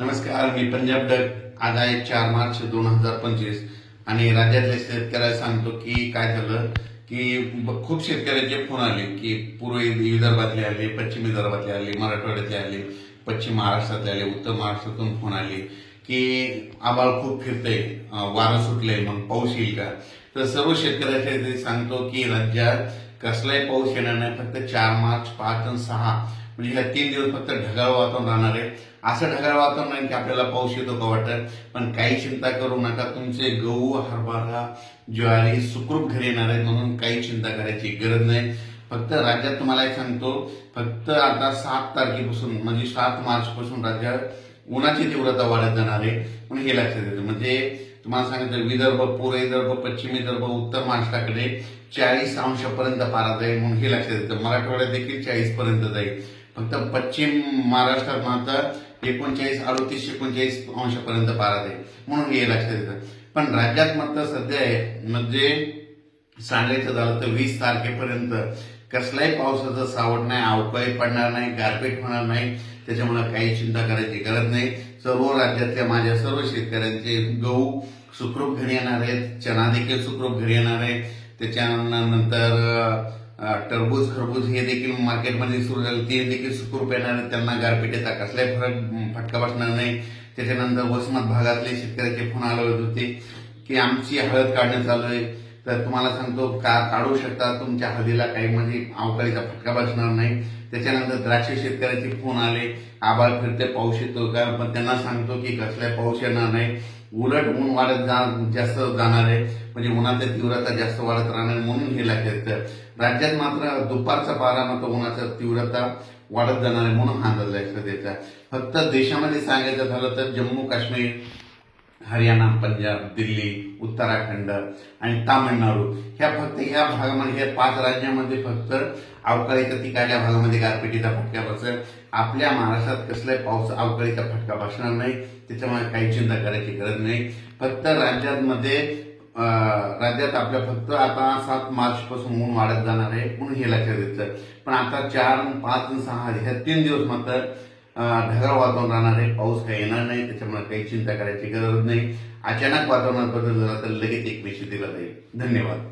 नमस्कार मी पंजाब डक आज आहे चार मार्च दोन हजार पंचवीस. आणि राज्यातल्या शेतकऱ्याला सांगतो की काय झालं की खूप शेतकऱ्यांचे फोन आले की पूर्व विदर्भातले आले पश्चिम विदर्भातले आले मराठवाड्यातले आले पश्चिम महाराष्ट्रातले आले उत्तर महाराष्ट्रातून फोन आले की आबाळ खूप फिरतंय वारं सुटलंय मग पाऊस येईल का? तर सर्व शेतकऱ्याच्या सांगतो की राज्यात कसलाही पाऊस येणार नाही फक्त चार मार्च पाच आणि सहा. म्हणजे ह्या तीन दिवस फक्त ढगाळ वातावरण राहणार आहे. असं ढगाळ वातावरण नाही की आपल्याला पाऊस येतो का वाटत पण काही चिंता करू नका. तुमचे गहू हरभरा ज्वारी सुखरूप घरी येणार आहे म्हणून काही चिंता करायची गरज नाही. फक्त राज्यात तुम्हाला एक सांगतो फक्त आता सात तारखेपासून म्हणजे सात मार्चपासून राज्यात उन्हाची तीव्रता वाढत जाणार आहे म्हणून हे लक्षात येतं. म्हणजे तुम्हाला सांगितलं विदर्भ पूर्व विदर्भ पश्चिम विदर्भ उत्तर महाराष्ट्राकडे चाळीस अंशापर्यंत पारा जाईल म्हणून हे लक्षात येतं. मराठवाड्यात देखील चाळीस पर्यंत जाईल. फक्त पश्चिम महाराष्ट्रात मात्र एकोणचाळीस अडतीस एकोणचाळीस अंशापर्यंत पारा जाईल म्हणून हे लक्षात येतं. पण राज्यात मात्र सध्या म्हणजे सांगायचं झालं तर वीस तारखेपर्यंत कसलाही पावसाचं सावट नाही अवकाळी पडणार नाही गारपीट होणार नाही. त्याच्यामुळे काही चिंता करायची गरज नाही. सर्व राज्यातल्या माझ्या सर्व शेतकऱ्यांचे गहू सुखरूप घरी येणार आहेत. चना देखील सुखरूप घरी येणार आहे. त्याच्यानंतर टरबूज खरबूज हे देखील मार्केटमध्ये सुरू झाले. ते देखील सुखरूप येणार आहेत. त्यांना गारपिटीचा कसलाही फरक फटका बसणार नाही. त्याच्यानंतर वसमत भागातले शेतकऱ्याचे फोन आले होते की आमची हळद काढणं चालू आहे. तर तुम्हाला सांगतो का काढू शकता तुमच्या हळदीला काही म्हणजे अवकाळीचा फटका बसणार नाही. त्याच्यानंतर द्राक्ष शेतकऱ्याचे फोन आले आभाळ फिरते पाऊस येतो का? पण त्यांना सांगतो की कसलाही पाऊस येणार नाही. उलट ऊन वाढत जा जास्त जाणार आहे. म्हणजे उन्हाची तीव्रता जास्त वाढत राहणार म्हणून हे लक्षात राज्यात मात्र दुपारचा पारा मात्र उन्हाचा तीव्रता वाढत जाणार आहे म्हणून हा अंदाज लक्षात फक्त देशामध्ये सांगायचं झालं तर जम्मू काश्मीर हरियाणा पंजाब दिल्ली उत्तराखंड आणि तामिळनाडू ह्या फक्त ह्या भागामध्ये ह्या पाच राज्यामध्ये फक्त अवकाळी तिकडल्या भागामध्ये गारपिटीचा फटका बसेल. आपल्या महाराष्ट्रात कसलाही पाऊस अवकाळीचा फटका बसणार नाही. त्याच्यामुळे काही चिंता करायची गरज नाही. फक्त राज्यामध्ये राज्यात आपल्या फक्त आता सात मार्च पासून ऊन वाढत जाणार आहे. म्हणून हे लक्षात येतं. पण आता चार पाच सहा ह्या तीन दिवस मात्र ढगाळ वातावरण राहणार आहे पाऊस काही येणार नाही त्याच्यामुळे काही चिंता करायची गरज नाही. अचानक वातावरणात बदल झाला तर लगेच एक मेसेज दिला जाईल. धन्यवाद.